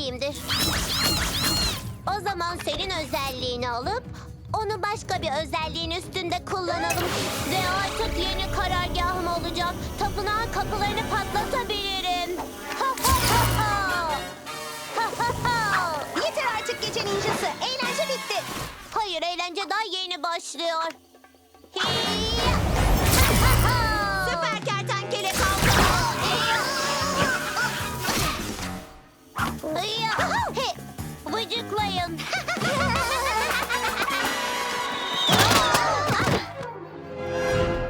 özelliğimdir. O zaman senin özelliğini alıp onu başka bir özelliğin üstünde kullanalım. Ve artık yeni karargahım olacak. Tapınağın kapılarını patlatabilirim. Ha ha ha ha. Ha ha ha. Yeter artık gece ninjası. Eğlence bitti. Hayır eğlence daha yeni başlıyor. Vıcıklayın.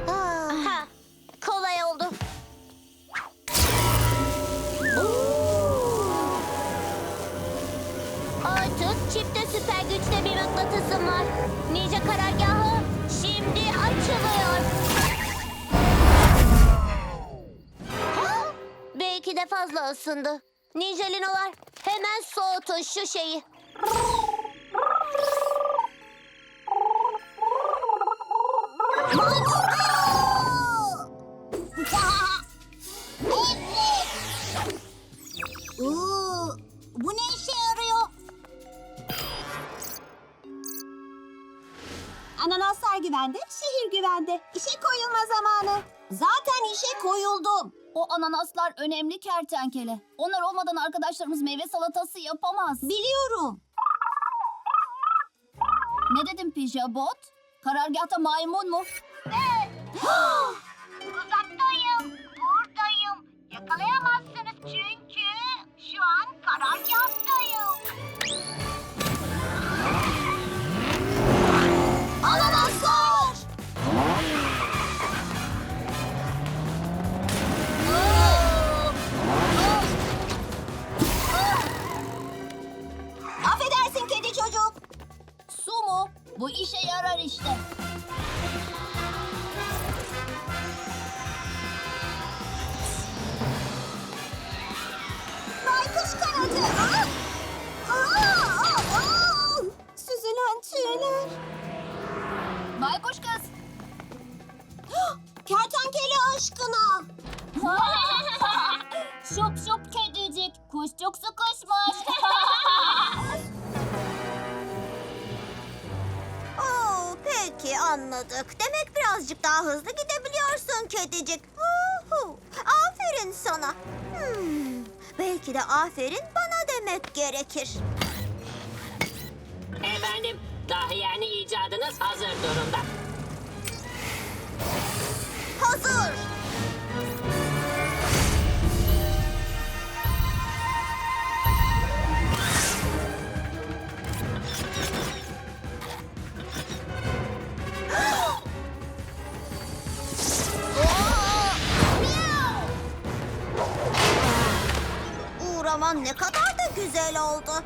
Ha, kolay oldu. Artık çifte süper güçte bir mıknatısım var. Ninja karargahı şimdi açılıyor. Belki de fazla ısındı. Ninjalinolar hemen soğutun şu şeyi. Bu ne işe yarıyor? Ananaslar güvende, şehir güvende. İşe koyulma zamanı. Zaten işe koyuldum. O ananaslar önemli kertenkele. Onlar olmadan arkadaşlarımız meyve salatası yapamaz. Biliyorum. Ne dedim pijabot? Karargahta maymun mu? Uzaktayım, buradayım. Yakalayamazsınız çünkü Bu işe yarar işte. Baykuş kanadı. Anladık. Demek birazcık daha hızlı gidebiliyorsun kedicik. Huhu, Aferin sana. Hmm, belki de aferin bana demek gerekir. Efendim, daha yani icadınız hazır durumda. Uğraman ne kadar da güzel oldu.